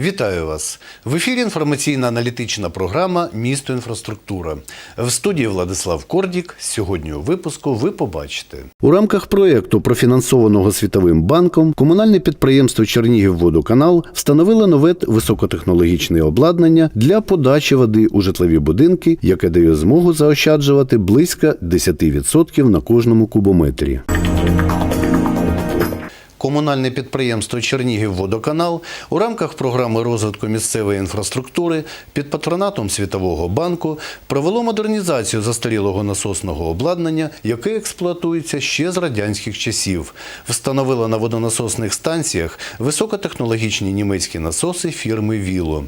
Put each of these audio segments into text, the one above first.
Вітаю вас! В ефірі інформаційно-аналітична програма Місто інфраструктура. В студії Владислав Кордік. Сьогодні у випуску ви побачите. У рамках проєкту, профінансованого Світовим банком, комунальне підприємство Чернігівводоканал встановило нове високотехнологічне обладнання для подачі води у житлові будинки, яке дає змогу заощаджувати близько 10% на кожному кубометрі. Комунальне підприємство Чернігівводоканал у рамках програми розвитку місцевої інфраструктури під патронатом Світового банку провело модернізацію застарілого насосного обладнання, яке експлуатується ще з радянських часів. Встановило на водонасосних станціях високотехнологічні німецькі насоси фірми Віло.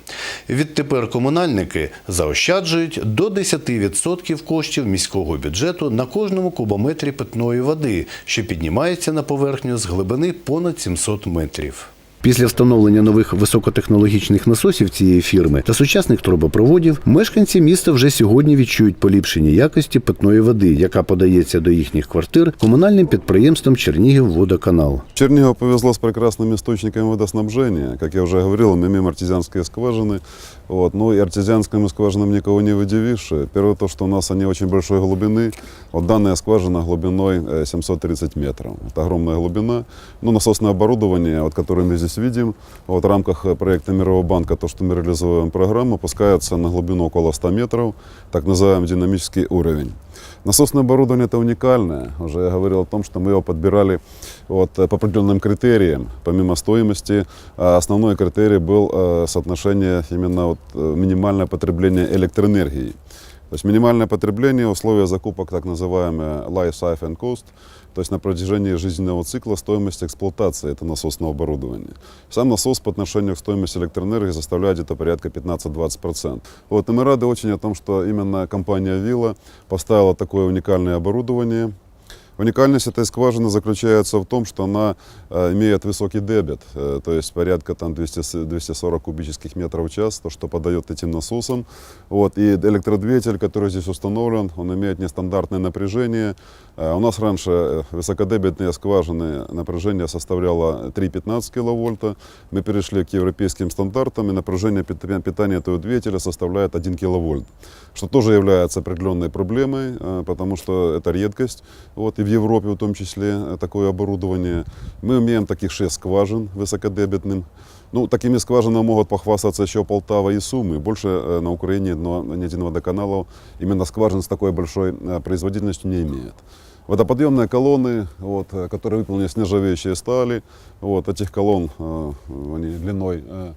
Відтепер комунальники заощаджують до 10% коштів міського бюджету на кожному кубометрі питної води, що піднімається на поверхню з глибини понад 700 метрів. Після встановлення нових високотехнологічних насосів цієї фірми та сучасних трубопроводів мешканці міста вже сьогодні відчують поліпшення якості питної води, яка подається до їхніх квартир комунальним підприємством Чернігівводоканал. Чернигову повезло с прекрасными источниками водоснабжения. Как я уже говорил, мы имеем артезианские скважины. Вот. Ну и артезианскими скважинами никого не удивишь. Первое то, что у нас они очень большой глубины. Вот данная скважина глубиной э, 730 метров. Это огромная глубина. Ну, насосное оборудование, вот, которое мы здесь видим, вот, в рамках проекта Мирового банка, то, что мы реализуем программу, опускается на глубину около 100 метров, так называемый динамический уровень. Насосное оборудование это уникальное. Уже я говорил о том, что мы его подбирали вот, э, по определенным критериям. Помимо стоимости, а, основной критерий был э, соотношение именно вот, э, минимальное потребление электроэнергии. То есть минимальное потребление, условия закупок, так называемые life cycle and cost, то есть на протяжении жизненного цикла стоимость эксплуатации этого насосного оборудования. Сам насос по отношению к стоимости электроэнергии составляет где-то порядка 15-20%. Вот, и мы рады очень о том, что именно компания Вилла поставила такое уникальное оборудование, Уникальность этой скважины заключается в том, что она э, имеет высокий дебет, э, то есть порядка там, 200, с- 240 кубических метров в час, то, что подает этим насосом. Вот, и электродвигатель, который здесь установлен, он имеет нестандартное напряжение. Э, у нас раньше высокодебетные скважины напряжение составляло 3,15 киловольта. Мы перешли к европейским стандартам, и напряжение пит- питания этого двигателя составляет 1 киловольт, что тоже является определенной проблемой, потому что это редкость. Вот, и Европе в том числе э, такое оборудование. Мы имеем таких 6 скважин высокодебетным. Ну, такими скважинами могут похвастаться еще Полтава и Сумы. Больше э, на Украине но ни один водоканалов именно скважин с такой большой э, производительностью не имеет. Водоподъемные колонны, вот, которые выполнены из нержавеющей стали. Вот, этих колонн они длиной э,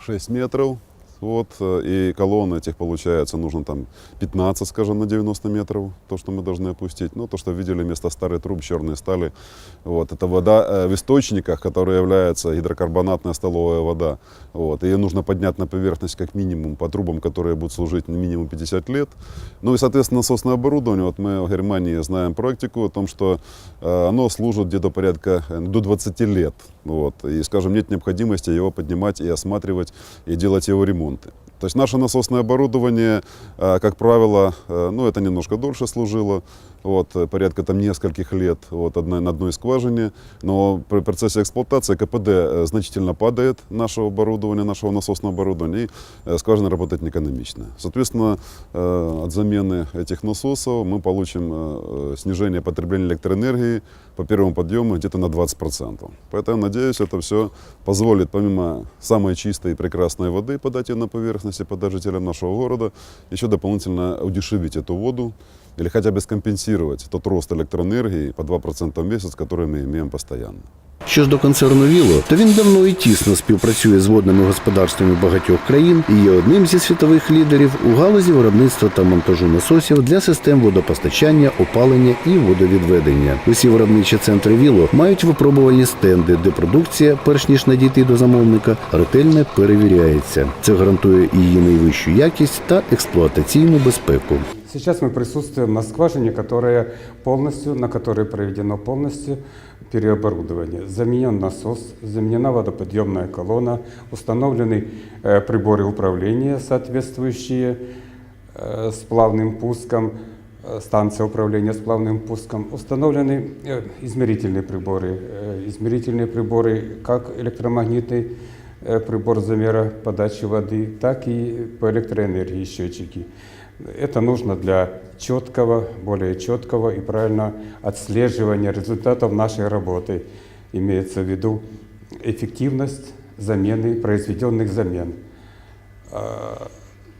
6 метров. Вот, э, и колонн этих, получается, нужно там 15, скажем, на 90 метров, то, что мы должны опустить. Ну, то, что видели вместо старой труб черной стали. Вот, это вода э, в источниках, которая является гидрокарбонатная столовая вода. Вот, ее нужно поднять на поверхность как минимум по трубам, которые будут служить минимум 50 лет. Ну и, соответственно, насосное оборудование. Вот мы в Германии знаем практику о том, что э, оно служит где-то порядка до 20 лет. Вот, и, скажем, нет необходимости его поднимать и осматривать, и делать его ремонты. То есть наше насосное оборудование, э, как правило, э, ну это немножко дольше служило, вот, э, порядка там нескольких лет вот, одной, на одной скважине, но при процессе эксплуатации КПД э, значительно падает нашего оборудования, нашего насосного оборудования, и скважина работает неэкономично. Соответственно, от замены этих насосов мы получим снижение потребления электроэнергии по первому подъему где-то на 20%. Поэтому, надеюсь, это все позволит, помимо самой чистой и прекрасной воды, подать ее на поверхность и подать жителям нашего города, еще дополнительно удешевить эту воду или хотя бы скомпенсировать тот рост электроэнергии по 2% в месяц, который мы имеем постоянно. Що ж до концерну Віло, то він давно і тісно співпрацює з водними господарствами багатьох країн і є одним зі світових лідерів у галузі виробництва та монтажу насосів для систем водопостачання, опалення і водовідведення. Усі виробничі центри Віло мають випробувальні стенди, де продукція, перш ніж надійти до замовника, ретельно перевіряється. Це гарантує її найвищу якість та експлуатаційну безпеку. Сейчас мы присутствуем на скважине, которая полностью, на которой проведено полностью переоборудование. Заменен насос, заменена водоподъемная колонна, установлены э, приборы управления соответствующие э, с плавным пуском, э, станция управления с плавным пуском. Установлены э, измерительные приборы, э, измерительные приборы как электромагнитной э, прибор замера подачи воды, так и по электроэнергии счетчики. Это нужно для четкого, более четкого и правильного отслеживания результатов нашей работы. Имеется в виду эффективность замены, произведенных замен. А,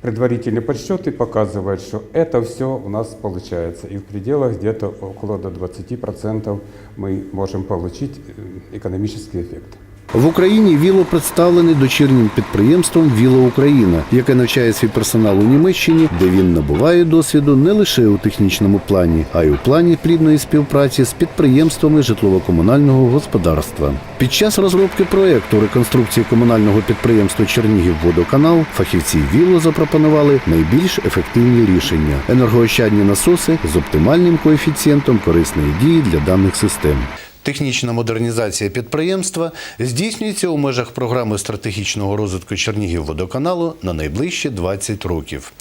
Предварительные подсчеты показывают, что это все у нас получается. И в пределах где-то около до 20% мы можем получить э, экономический эффект. В Україні Віло представлений дочірнім підприємством Віло Україна, яке навчає свій персонал у Німеччині, де він набуває досвіду не лише у технічному плані, а й у плані плідної співпраці з підприємствами житлово-комунального господарства. Під час розробки проекту реконструкції комунального підприємства Чернігівводоканал фахівці Віло запропонували найбільш ефективні рішення енергоощадні насоси з оптимальним коефіцієнтом корисної дії для даних систем. Технічна модернізація підприємства здійснюється у межах програми стратегічного розвитку Чернігівводоканалу на найближчі 20 років.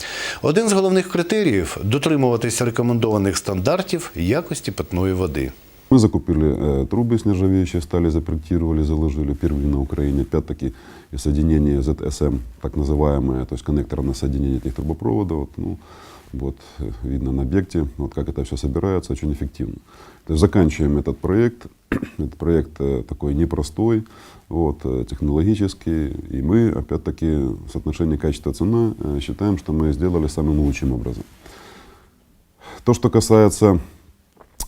Один з головних критеріїв дотримуватися рекомендованих стандартів якості питної води. Мы закупили э, трубы с нержавеющей стали, запроектировали, заложили первые на Украине. Опять-таки и соединение ZSM, так называемое, то есть коннекторное соединение этих трубопроводов. Вот, ну, вот, э, видно на объекте, вот как это все собирается, очень эффективно. То есть заканчиваем этот проект. Этот проект э, такой непростой, вот, э, технологический. И мы, опять-таки, в соотношении качества-цена считаем, что мы сделали самым лучшим образом. То, что касается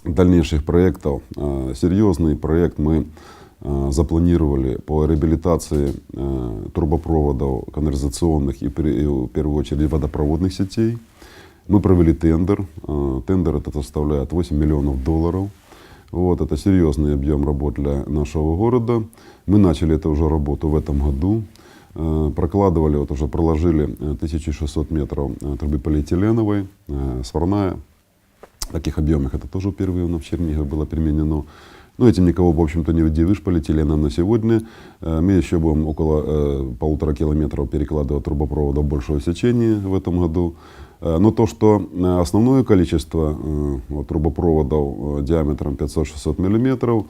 дальнейших проектов. Серьезный проект мы запланировали по реабилитации трубопроводов канализационных и в первую очередь водопроводных сетей. Мы провели тендер. Э, Тендер это составляет 8 миллионов долларов. Вот, это серьезный объем работ для нашего города. Мы начали эту уже работу в этом году. Э, Прокладывали, вот уже проложили э, 1600 метров э, трубы полиэтиленовой, сварная, в таких объемах это тоже впервые у нас в Чернигове было применено. Но этим никого, в общем-то, не удивишь полиэтиленом на сегодня. Мы еще будем около полутора километров перекладывать трубопроводов большого сечения в этом году. Э, Но то, что э, основное количество э, вот, трубопроводов диаметром 500-600 миллиметров,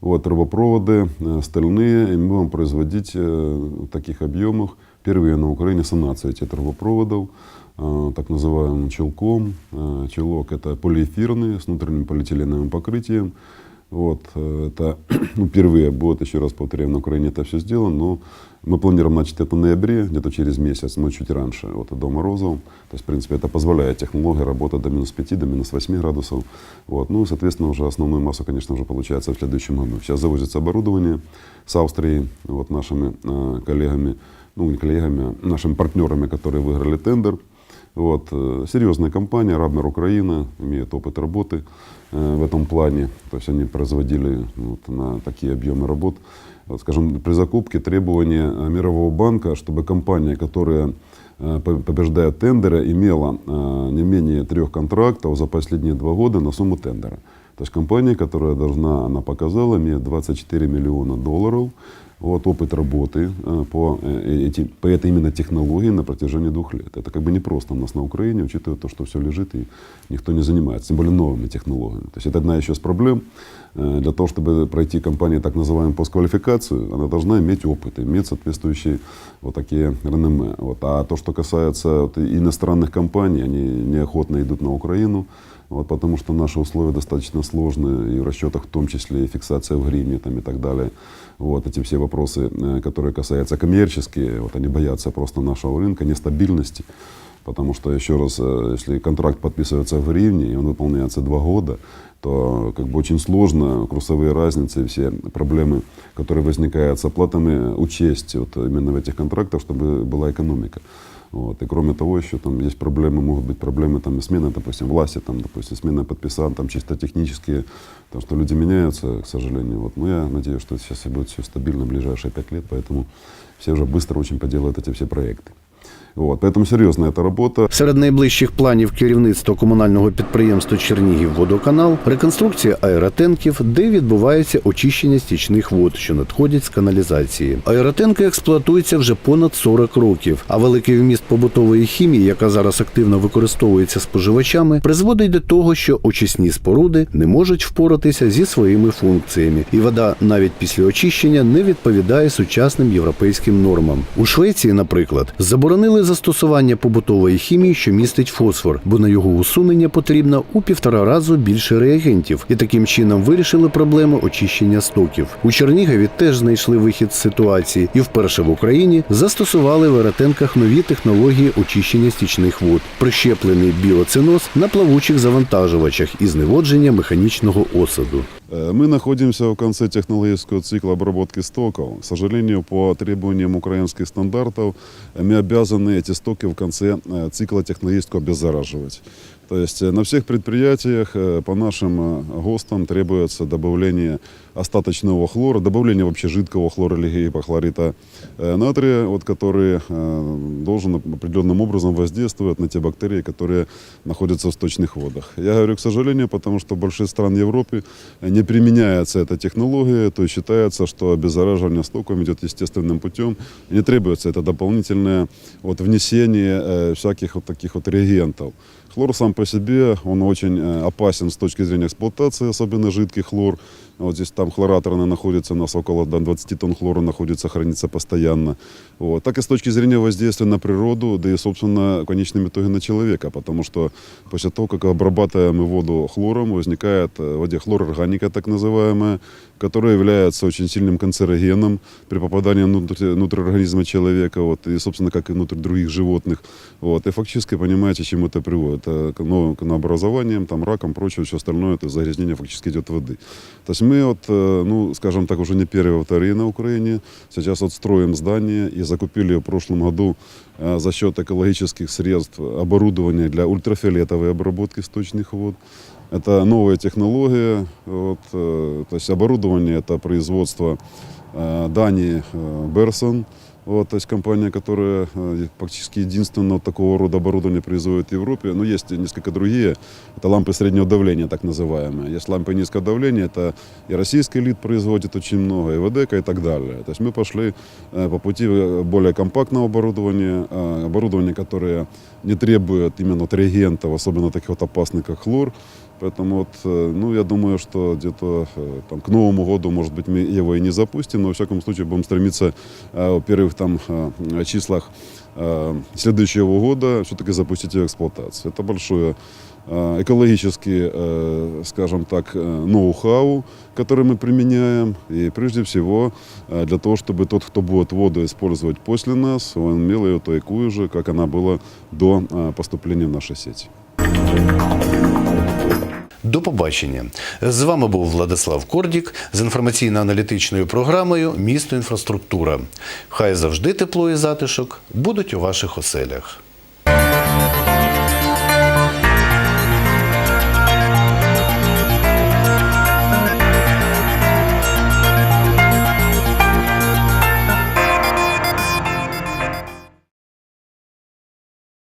вот, трубопроводы стальные, и мы будем производить в таких объемах впервые на Украине санацию этих трубопроводов так называемым челком. Челок это полиэфирный с внутренним полиэтиленовым покрытием. Вот, э, это ну, впервые будет, еще раз повторяю, на Украине это все сделано, но мы планируем начать это в ноябре, где-то через месяц, мы чуть раньше, вот до морозов. То есть, в принципе, это позволяет технология работать до минус 5, до минус 8 градусов. Вот. Ну соответственно, уже основную массу, конечно, уже получается в следующем году. Сейчас завозится оборудование с Австрии, вот нашими э, коллегами, ну не коллегами, а нашими партнерами, которые выиграли тендер. Вот. э, Серьезная компания, Рабмер Украина, имеет опыт работы э, в этом плане. То есть они производили вот, на такие объемы работ. Вот, скажем, при закупке требования э, Мирового банка, чтобы компания, которая по- побеждает тендеры, имела не менее трех контрактов за последние два года на сумму тендера. То есть компания, которая должна, она показала, имеет 24 миллиона долларов вот, опыт работы э, по, э, эти, по этой именно технологии на протяжении двух лет. Это как бы не просто у нас на Украине, учитывая то, что все лежит и никто не занимается, тем более новыми технологиями. То есть это одна еще из проблем. Э, Для того, чтобы пройти компании так называемую постквалификацию, она должна иметь опыт, иметь соответствующие вот такие реноме. Вот. А то, что касается вот, иностранных компаний, они неохотно идут на Украину, вот, потому что наши условия достаточно сложные, и в расчетах в том числе и фиксация в гривне там, и так далее. Вот, эти все вопросы, э, которые касаются коммерческие, вот, они боятся просто нашего рынка, нестабильности. Потому что, еще раз, э, если контракт подписывается в гривне, и он выполняется два года, то как бы очень сложно курсовые разницы все проблемы, которые возникают с оплатами, учесть вот именно в этих контрактах, чтобы была экономика. Вот. И кроме того, еще там есть проблемы, могут быть проблемы там, и смены, допустим, власти, там, допустим, смена подписан, там чисто технические, потому что люди меняются, к сожалению. Вот. Но я надеюсь, что сейчас будет все стабильно в ближайшие пять лет, поэтому все уже быстро очень поделают эти все проекты. Вот, поэтому серьезная эта работа. Серед найближчих планів керівництва комунального підприємства Чернігівводоканал реконструкція аеротенків, де відбувається очищення стічних вод, що надходять з каналізації. Аеротенки експлуатуються вже понад 40 років, а великий вміст побутової хімії, яка зараз активно використовується споживачами, призводить до того, що очисні споруди не можуть впоратися зі своїми функціями, і вода навіть після очищення не відповідає сучасним європейським нормам. У Швеції, наприклад, заборонили застосування побутової хімії, що містить фосфор, бо на його усунення потрібно у півтора разу більше реагентів, і таким чином вирішили проблему очищення стоків. У Чернігові теж знайшли вихід з ситуації, і вперше в Україні застосували в аеретенках нові технології очищення стічних вод, прищеплений біоциноз на плавучих завантажувачах і зневодження механічного осаду. Э, Мы находимся в конце технологического цикла обработки стоков. К сожалению, по требованиям украинских стандартов, э, мы обязаны эти стоки в конце э, цикла технологического обеззараживать. То есть э, на всех предприятиях э, по нашим э, ГОСТам требуется добавление остаточного хлора, добавление вообще жидкого хлора или гипохлорита натрия, вот, который должен определенным образом воздействовать на те бактерии, которые находятся в сточных водах. Я говорю, к сожалению, потому что в больших стран Европы не применяется эта технология, то есть считается, что обеззараживание стоком идет естественным путем, не требуется это дополнительное вот, внесение всяких вот таких вот реагентов. Хлор сам по себе, он очень э, опасен с точки зрения эксплуатации, особенно жидкий хлор. Вот здесь там хлораторно находится, у нас около да, 20 тонн хлора находится, хранится постоянно. Вот. Так и с точки зрения воздействия на природу, да и, собственно, в конечном итоге на человека, потому что после того, как обрабатываем мы воду хлором, возникает э, в воде хлорорганика, так называемая, которая является очень сильным канцерогеном при попадании внутрь, внутрь организма человека, вот, и, собственно, как и внутрь других животных. Вот, и фактически понимаете, к чему это приводит. Это к новым к новообразованиям, там, раком, прочее, все остальное, это загрязнение фактически идет воды. То есть мы, вот, ну, скажем так, уже не первые, вторые на Украине. Сейчас вот строим здание и закупили в прошлом году за счет экологических средств оборудование для ультрафиолетовой обработки сточных вод. Это новая технология, вот, э, то есть оборудование это производство э, Дании э, Берсон, вот, то есть компания, которая э, практически единственного такого рода оборудования производит в Европе. Но есть и несколько другие. Это лампы среднего давления, так называемые. Есть лампы низкого давления, это и российский элит производит очень много, и ВДК и так далее. То есть мы пошли э, по пути э, более компактного оборудования, э, оборудования, которое не требует именно вот реагентов, особенно таких вот опасных, как хлор. Поэтому вот, э, ну, я думаю, что где-то э, там, к Новому году, может быть, мы его и не запустим, но, во всяком случае, будем стремиться э, в первых там числах следующего года все-таки запустить ее эксплуатацию. Это большое э, экологический, э, скажем так, ноу-хау, который мы применяем. И прежде всего для того, чтобы тот, кто будет воду использовать после нас, он имел ее такую же, как она была до поступления в наши сети. До побачення. З вами був Владислав Кордік з інформаційно-аналітичною програмою Місто інфраструктура. Хай завжди тепло і затишок будуть у ваших оселях.